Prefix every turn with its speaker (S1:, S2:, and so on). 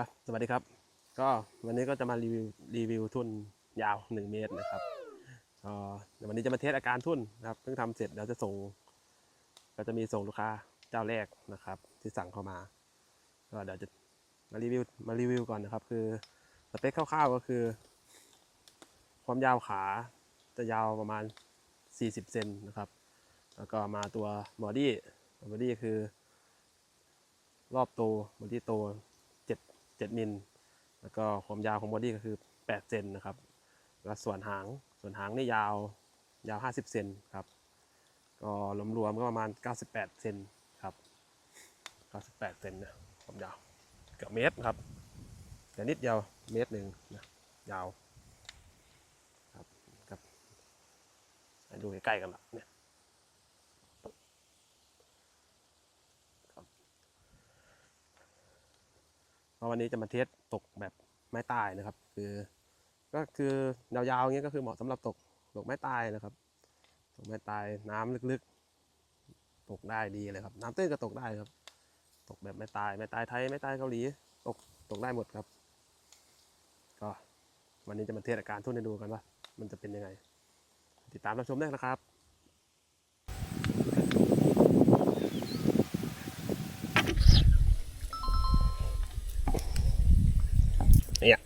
S1: ครับสวัสดีครับ ก็วันนี้ก็จะมารีวิวรีวิวทุ่นยาว 1 เมตรนะครับก็เดี๋ยววันนี้จะมาเทสอาการทุ่นนะครับเพิ่งทำเสร็จเดี๋ยวจะส่ง ก็จะมีส่งลูกค้าเจ้าแรกนะครับ ที่สั่งเข้ามาก็เดี๋ยวจะมารีวิวมารีวิวก่อนนะครับ คือสเปคคร่าวๆก็คือ ความยาวขาจะยาวประมาณ 40เซนนะครับ แล้วก็มาตัวบอดี้บอดี้คือ รอบโตบอดี้โตเจ็ด เจ็ดมิลแล้วก็ความยาวของบอดี้ก็คือแปดเซนนะครับแล้วส่วนหางส่วนหางนี่ยาวยาวห้าสิบเซนครับก็รวมๆก็ประมาณเก้าสิบแปดเซนครับเก้าสิบแปดเซนนะความยาวเกือบเมตรครับแต่นิดเดียวเมตรหนึ่งนะยาวครับครับให้ดูใกล้ๆกันละเนี่ย ราะวันนี้จะมาเทสตกแบบไม้ตายนะครับ คือ ก็คือยาวๆอย่างเงี้ยก็คือเหมาะสำหรับตกตกไม้ตายนะครับ ตกไม้ตายน้ำลึกๆ ตกได้ดีเลยครับ น้ำตื้นก็ตกได้ครับ ตกแบบไม้ตายไม้ตายไทยไม้ตายเกาหลีตกตกได้หมดครับ ก็วันนี้จะมาเทสอาการทุ่นให้ดูกันว่ามันจะเป็นยังไง ติดตามรับชมได้นะครับ いや。